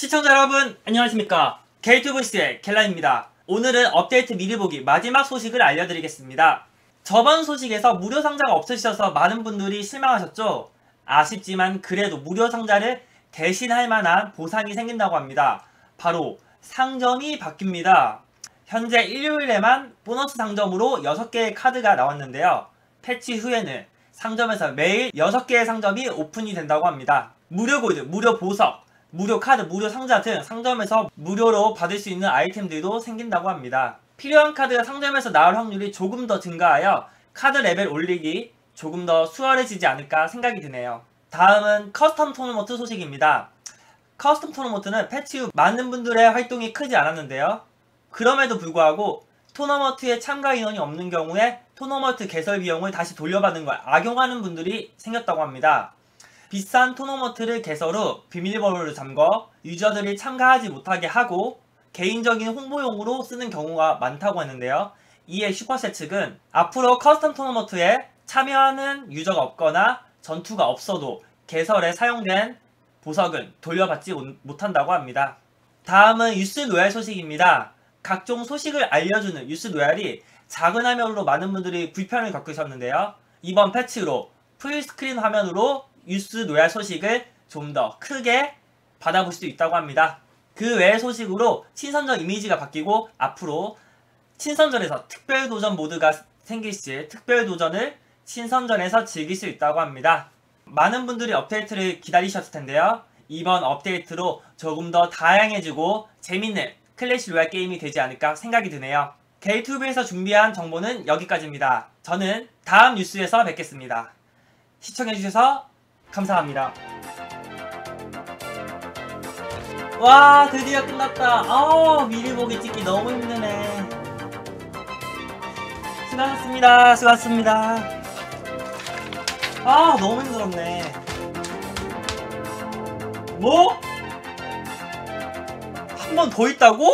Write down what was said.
시청자 여러분 안녕하십니까? 게이트브스의 켈라입니다. 오늘은 업데이트 미리 보기 마지막 소식을 알려드리겠습니다. 저번 소식에서 무료 상자가 없으셔서 많은 분들이 실망하셨죠? 아쉽지만 그래도 무료 상자를 대신할 만한 보상이 생긴다고 합니다. 바로 상점이 바뀝니다. 현재 일요일에만 보너스 상점으로 6개의 카드가 나왔는데요. 패치 후에는 상점에서 매일 6개의 상점이 오픈이 된다고 합니다. 무료 골드, 무료 보석, 무료 카드, 무료 상자 등 상점에서 무료로 받을 수 있는 아이템들도 생긴다고 합니다. 필요한 카드가 상점에서 나올 확률이 조금 더 증가하여 카드 레벨 올리기 조금 더 수월해지지 않을까 생각이 드네요. 다음은 커스텀 토너먼트 소식입니다. 커스텀 토너먼트는 패치 후 많은 분들의 활동이 크지 않았는데요. 그럼에도 불구하고 토너먼트에 참가 인원이 없는 경우에 토너먼트 개설 비용을 다시 돌려받는 걸 악용하는 분들이 생겼다고 합니다. 비싼 토너먼트를 개설 후 비밀번호를 잠궈 유저들이 참가하지 못하게 하고 개인적인 홍보용으로 쓰는 경우가 많다고 했는데요. 이에 슈퍼셋 측은 앞으로 커스텀 토너먼트에 참여하는 유저가 없거나 전투가 없어도 개설에 사용된 보석은 돌려받지 못한다고 합니다. 다음은 유스 로얄 소식입니다. 각종 소식을 알려주는 유스 로얄이 작은 화면으로 많은 분들이 불편을 겪으셨는데요. 이번 패치로 풀스크린 화면으로 뉴스 노얄 소식을 좀 더 크게 받아볼 수 있다고 합니다. 그 외의 소식으로 친선전 이미지가 바뀌고 앞으로 친선전에서 특별도전 모드가 생길 시 특별도전을 친선전에서 즐길 수 있다고 합니다. 많은 분들이 업데이트를 기다리셨을 텐데요. 이번 업데이트로 조금 더 다양해지고 재밌는 클래시 로얄 게임이 되지 않을까 생각이 드네요. 게이트브에서 준비한 정보는 여기까지입니다. 저는 다음 뉴스에서 뵙겠습니다. 시청해주셔서 감사합니다. 와 드디어 끝났다. 아 미리 보기 찍기 너무 힘드네. 수고하셨습니다. 수고하셨습니다. 아 너무 힘들었네. 뭐? 한 번 더 있다고?